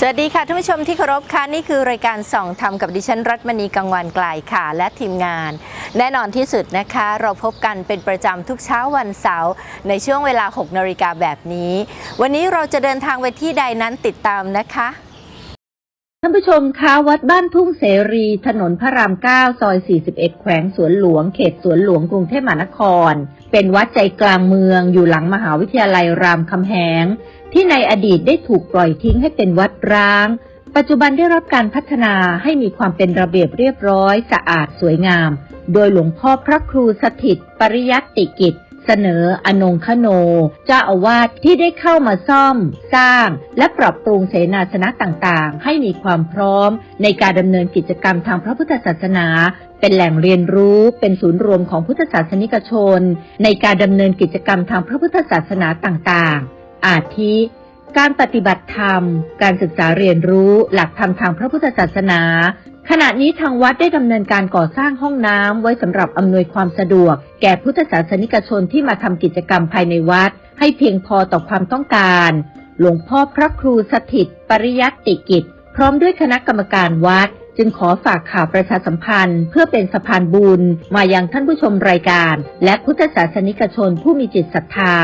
สวัสดีค่ะท่านผู้ชมที่เคารพค่ะนี่คือรายการส่องธรรมกับดิฉันรัตมณีกังวานไกลค่ะ และทีมงาน แน่นอนที่สุดนะคะ เราพบกันเป็นประจำทุกเช้าวันเสาร์ในช่วงเวลา 6นาฬิกาแบบนี้ วันนี้เราจะเดินทางไปที่ใดนั้นติดตามนะคะท่านผู้ชมคะวัดบ้านทุ่งเสรี ถนนพระราม 9 ซอย 41 แขวงสวนหลวง เขตสวนหลวงกรุงเทพมหานคร เป็นวัดใจกลางเมืองอยู่หลังมหาวิทยาลัยรามคำแหง ที่ในอดีตได้ถูกปล่อยทิ้งให้เป็นวัดร้าง ปัจจุบันได้รับการพัฒนาให้มีความเป็นระเบียบเรียบร้อย สะอาดสวยงาม โดยหลวงพ่อพระครูสถิต ปริยัตติกิจเสนออนงคโน เจ้าอาวาสที่ได้เข้ามาซ่อม สร้าง และปรับปรุงเสนาสนะต่างๆ ให้มีความพร้อม ในการดำเนินกิจกรรมทางพระพุทธศาสนา เป็นแหล่งเรียนรู้เป็นศูนย์รวมของพุทธศาสนิกชน ในการดำเนินกิจกรรมทางพระพุทธศาสนาต่างๆ อาทิ การปฏิบัติธรรม การศึกษาเรียนรู้หลักธรรมทางพระพุทธศาสนา ขณะนี้ทางวัดได้ดำเนินการก่อสร้างห้องน้ำไว้สำหรับอำนวยความสะดวก แก่พุทธศาสนิกชนที่มาทำกิจกรรมภายในวัด ให้เพียงพอต่อความต้องการ หลวงพ่อพระครูสถิต ปริยัตติกิจ พร้อมด้วยคณะกรรมการวัด จึงขอฝากข่าวประชาสัมพันธ์ เพื่อเป็นสะพานบุญมายังท่านผู้ชมรายการ และพุทธศาสนิกชนผู้มีจิตศรัทธา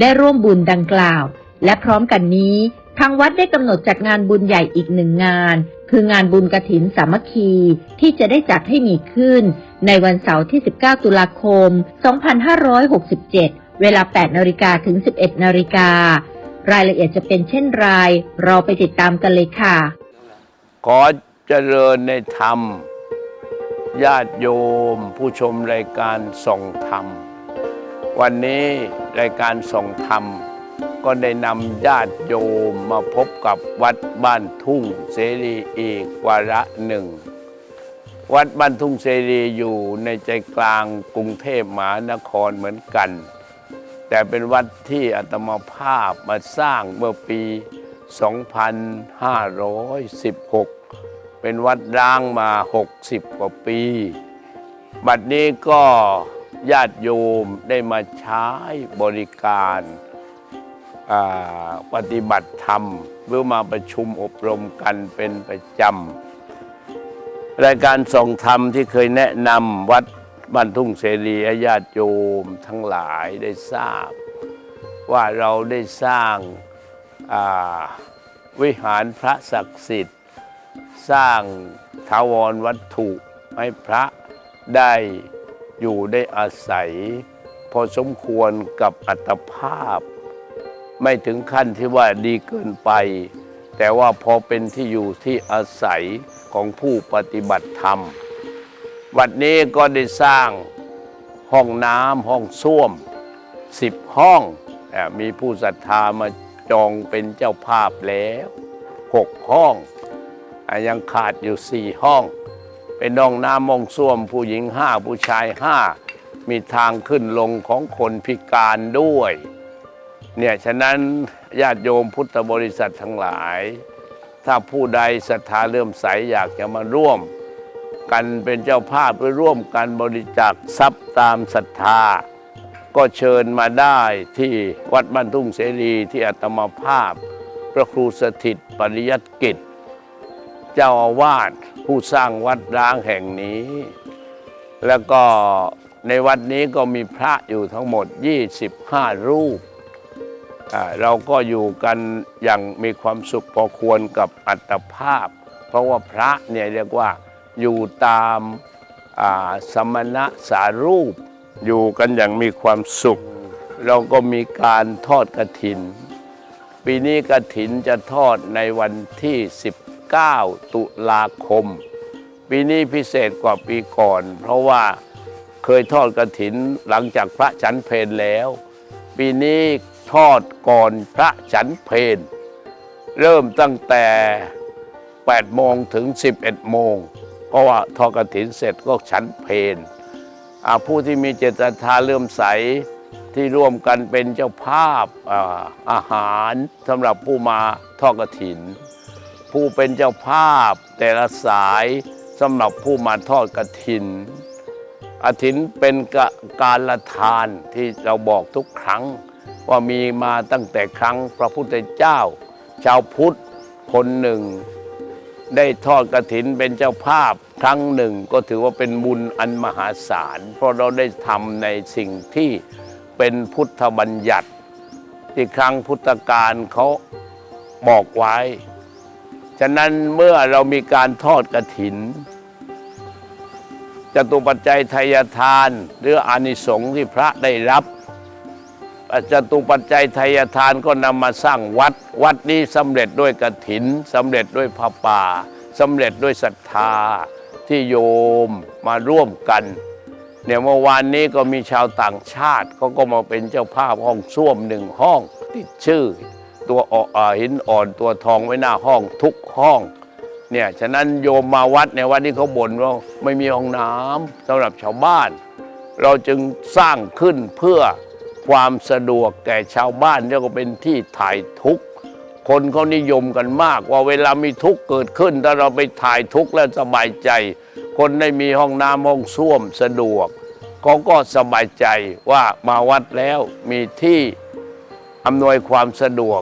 ได้ร่วมบุญดังกล่าว และพร้อมกันนี้ ทางวัดได้กำหนดจัดงานบุญใหญ่อีกหนึ่งงาน คืองานบุญกระถินสามัคคี ที่จะได้จัดให้มีขึ้น ในวันเสาร์ที่ 19 ตุลาคม 2567 เวลา 8นาฬิกาถึง 11นาฬิการายละเอียดจะเป็นเช่นไร เราไปติดตามกันเลยค่ะ ขอ เจริญในธรรม ญาติโยม ผู้ชมรายการส่องธรรม วันนี้รายการส่องธรรม ก็ได้นำญาติโยมมาพบกับวัดบ้านทุ่งเสรีอีกวาระหนึ่ง วัดบ้านทุ่งเสรีอยู่ในใจกลางกรุงเทพมหานครเหมือนกัน แต่เป็นวัดที่อาตมาภาพมาสร้างเมื่อปี 2516 เป็นวัดร้างมา 60 กว่าปี บัดนี้ก็ญาติโยมได้มาใช้บริการปฏิบัติธรรมหรือมาประชุมอบรมกันเป็นประจำรายการส่องธรรมที่เคยแนะนำวัดบ้านทุ่งเสรีญาติโยมทั้งหลายได้ทราบ ว่าเราได้สร้างาวิหารพระศักดิ์สิทธิ์ สร้างถาวรวัตถุให้พระได้อยู่ได้อาศัย พอสมควรกับอัตภาพ ไม่ถึงขั้นที่ว่าดีเกินไป แต่ว่าพอเป็นที่อยู่ที่อาศัยของผู้ปฏิบัติธรรม วัดนี้ก็ได้สร้างห้องน้ำห้องส้วมสิบห้องมีผู้ศรัทธามาจองเป็นเจ้าภาพแล้วหกห้อง ยังขาดอยู่สี่ห้อง เป็นห้องน้ำห้องส้วมผู้หญิงห้าผู้ชายห้ามีทางขึ้นลงของคนพิการด้วย เนี่ยฉะนั้นญาติโยมพุทธบริษัททั้งหลาย ถ้าผู้ใดศรัทธาเลื่อมใสอยากจะมาร่วม กันเป็นเจ้าภาพหรือร่วมกันบริจาคทรัพย์ตามศรัทธา ก็เชิญมาได้ที่วัดบ้านทุ่งเสรีที่อาตมาภาพ พระครูสถิตปริยัติกิจ เจ้าอาวาสผู้สร้างวัดร้างแห่งนี้ แล้วก็ในวัดนี้ก็มีพระอยู่ทั้งหมด 25 รูปอ่าเราก็อยู่กันอย่างมีความสุขพอควรกับอัตภาพ เพราะว่าพระเนี่ยเรียกว่าอยู่ตามาสมณะสารูป อยู่กันอย่างมีความสุข เราก็มีการทอดกระถิน ปีนี้กระถินจะทอดในวันที่ 9 ตุลาคม ปีนี้พิเศษกว่าปีก่อน เพราะว่าเคยทอดกระถินหลังจากพระฉันเพลแล้ว ปีนี้ทอดก่อนพระฉันเพลเริ่มตั้งแต่8โมงถึง 11 โมง เพราะว่าทอดกระถินเสร็จก็ฉันเพลผู้ที่มีเจตนาเลื่อมใสที่ร่วมกันเป็นเจ้าภาพอาอาหารสำหรับผู้มาทอดกระถิน ผู้เป็นเจ้าภาพ แต่ละสายสำหรับผู้มาทอดกระถินอาถินเป็นกการละทานที่เราบอกทุกครั้ง ว่ามีมาตั้งแต่ครั้งพระพุทธเจ้า ชาวพุทธคนหนึ่ง ได้ทอดกระถินเป็นเจ้าภาพครั้งหนึ่งก็ถือว่าเป็นบุญอันมหาศาล เพราะเราได้ทำในสิ่งที่เป็นพุทธบัญญัติ ที่ครั้งพุทธกาลเขาบอกไว้ ฉะนั้นเมื่อเรามีการทอดกระถินจตุปัจจัยทายทาน หรืออานิสงส์ที่พระได้รับจตุปัจจัยทายทานก็นำมาสร้างวัด วัดนี้สำเร็จด้วยกระถินสำเร็จด้วยผ้าป่าสำเร็จด้วยศรัทธาที่โยมมาร่วมกันเนี่ยเมื่อวานนี้ก็มีชาวต่างชาติเขาก็มาเป็นเจ้าภาพห้องส้วมหนึ่งห้องติดชื่อ ตัวอ่อหินอ่อนตัวทองไว้หน้าห้องทุกห้องเนี่ยฉะนั้นโยมมาวัดในวัดนี้เขาบ่นว่าไม่มีห้องน้ำสำหรับชาวบ้าน เราจึงสร้างขึ้นเพื่อความสะดวกแก่ชาวบ้านเรียกว่าเป็นที่ถ่ายทุกข์คนเขานิยมกันมากว่าเวลามีทุกข์เกิดขึ้น ถ้าเราไปถ่ายทุกข์แล้วสบายใจ คนได้มีห้องน้ำห้องส้วมสะดวกเขาก็สบายใจว่ามาวัดแล้วมีที่อำนวยความสะดวก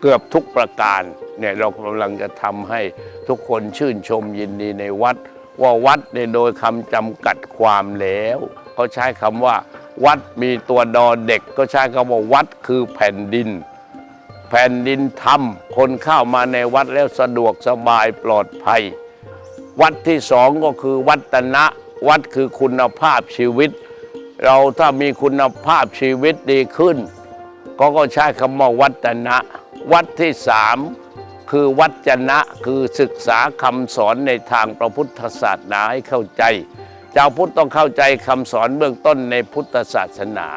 เกือบทุกประการเนี่ยเรากำลังจะทำให้ทุกคนชื่นชมยินดีในวัด ว่าวัดเนี่ยโดยคำจำกัดความแล้วเขาใช้คำว่า วัดมีตัวดอเด็ก ก็ใช้คำว่าวัดคือแผ่นดิน แผ่นดินธรรม คนเข้ามาในวัดแล้วสะดวกสบายปลอดภัย วัดที่สองก็คือวัตนะวัดคือคุณภาพชีวิต เราถ้ามีคุณภาพชีวิตดีขึ้น ก็ก็ใช้คำว่าวัตนะ วัดที่สามคือวัจนะคือศึกษาคำสอนในทางพระพุทธศาสนาให้เข้าใจชาวพุทธต้องเข้าใจคำสอนเบื้องต้นในพุทธศาสนา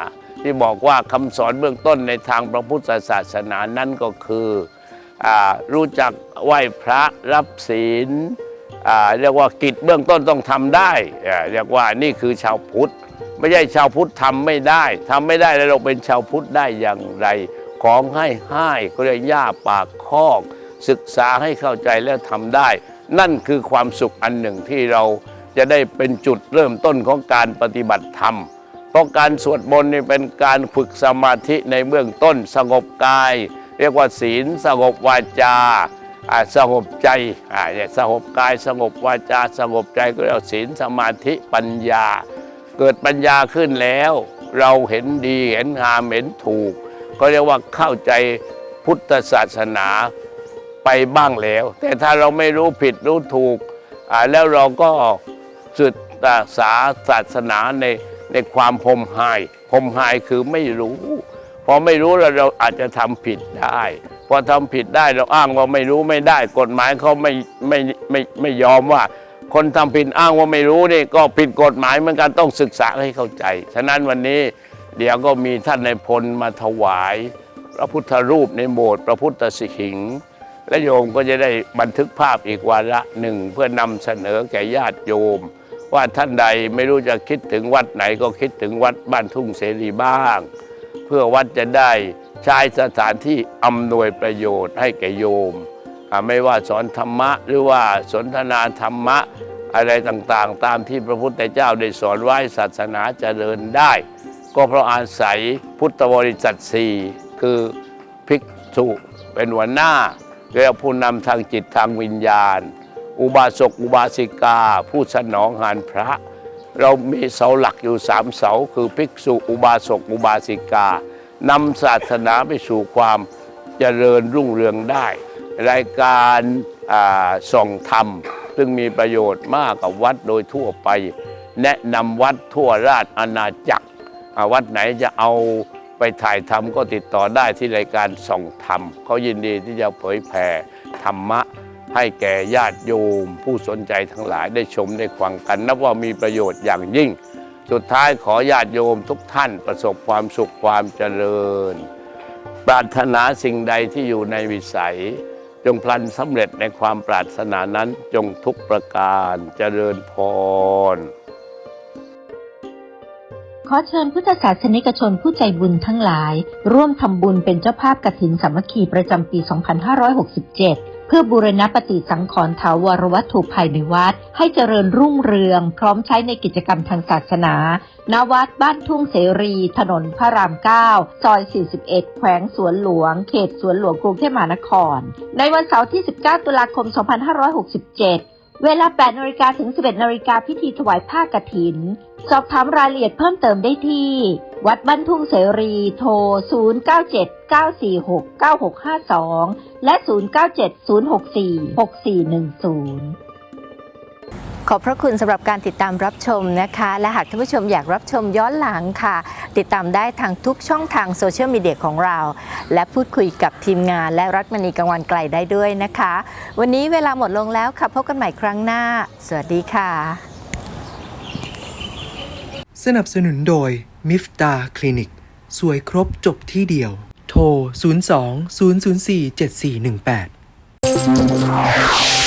ที่บอกว่าคำสอนเบื้องต้นในทางพระพุทธศาสนานั้นก็คืออรู้จักไหว้พระรับศีลเรียกว่ากิจเบื้องต้นต้องทำได้เรียกว่านี่คือชาวพุทธ ไม่ใช่ชาวพุทธทำไม่ได้ทำไม่ได้แล้วเราเป็นชาวพุทธได้อย่างไร ของให้ให้ก็เรียกย่าปากคอก ศึกษาให้เข้าใจแล้วทำได้ นั่นคือความสุขอันหนึ่งที่เราจะได้เป็นจุดเริ่มต้นของการปฏิบัติธรรม เพราะการสวดมนต์นี่เป็นการฝึกสมาธิในเบื้องต้นสงบกาย เรียกว่าศีลสงบวาจาสงบใจเนี่ยสงบกายสงบวาจาสงบใจก็เรียกศีลสมาธิปัญญา เกิดปัญญาขึ้นแล้ว เราเห็นดีเห็นงามเห็นถูก ก็เรียกว่าเข้าใจพุทธศาสนาไปบ้างแล้ว แต่ถ้าเราไม่รู้ผิดรู้ถูกแล้วเราก็ศึกษาศาสนาในในความพมหายพมหายคือไม่รู้พอไม่รู้แล้วเราอาจจะทำผิดได้ พอทำผิดได้เราอ้างว่าไม่รู้ไม่ได้ กฎหมายเขาไม่ไม่ไม่ไม่ยอมว่า คนทำผิดอ้างว่าไม่รู้นี่ก็ผิดกฎหมายเหมือนกันต้องศึกษาให้เข้าใจ ฉะนั้นวันนี้ เดี๋ยวก็มีท่านในพลมาถวาย พระพุทธรูปในโบสถ์พระพุทธสิหิง และโยมก็จะได้บันทึกภาพอีกวาระหนึ่ง เพื่อนำเสนอแก่ญาติโยม ว่าท่านใดไม่รู้จะคิดถึงวัดไหนก็คิดถึงวัดบ้านทุ่งเสรีบ้าง เพื่อวัดจะได้ใช้สถานที่อำนวยประโยชน์ให้แก่โยม ไม่ว่าสอนธรรมะหรือว่าสนทนาธรรมะอะไรต่างๆ ตามที่พระพุทธเจ้าได้สอนไว้ศาสนาจเจริญได้ ก็เพราะอาศัยพุทธบริษัทสี่คือภิกษุเป็นหัวหน้าเรียกว่าผู้นำทางจิตทางวิญญาณ อุบาสกอุบาสิกา ผู้สนองหานพระ เรามีเสาหลักอยู่สามเสา คือภิกษุอุบาสกอุบาสิกานำศาสนาไปสู่ความเจริญรุ่งเรืองได้ รายการส่องธรรม ซึ่งมีประโยชน์มากกับวัดโดยทั่วไป แนะนำวัดทั่วราชอาณาจักร วัดไหนจะเอาไปถ่ายทำก็ติดต่อได้ที่รายการส่องธรรมเขายินดีที่จะเผยแผ่ธรรมะให้แก่ญาติโยม ผู้สนใจทั้งหลายได้ชมได้ฟังกัน นับว่ามีประโยชน์อย่างยิ่ง สุดท้ายขอญาติโยมทุกท่านประสบความสุขความเจริญ ปรารถนาสิ่งใดที่อยู่ในวิสัย จงพลันสำเร็จในความปรารถนานั้นจงทุกประการเจริญพร อเชิญพุทธศาสนิกชนผู้ใจบุญทั้งหลาย ร่วมทำบุญเป็นเจ้าภาพกฐินสามัคคีประจำปี 2567 เพื่อบูรณปฏิสังขรณ์ถาวรวัตถุภายในวัด ให้เจริญรุ่งเรือง พร้อมใช้ในกิจกรรมทางศาสนาณวัดบ้านทุ่งเสรี ถนนพระราม 9 ซอย 41 แขวงสวนหลวง เขตสวนหลวงกรุงเทพมหานคร ในวันเสาร์ที่ 19 ตุลาคม 2567 เวลา 8นาฬิกาถึง 11นาฬิกาพิธีถวายผ้ากฐิน สอบถามรายละเอียดเพิ่มเติมได้ที่ วัดบ้านทุ่งเสรีโทร 0979469652 และ 0970646410 ขอบพระคุณสำหรับการติดตามรับชมนะคะ และหากท่านผู้ชมอยากรับชมย้อนหลังค่ะ ติดตามได้ทางทุกช่องทางโซเชียลมีเดียของเรา และพูดคุยกับทีมงาน และรัฐมณีกังวันไกลได้ด้วยนะคะ วันนี้เวลาหมดลงแล้วค่ะ พบกันใหม่ครั้งหน้า สวัสดีค่ะ สนับสนุนโดยมิฟตาคลินิกสวยครบจบที่เดียว โทร 02 004 7418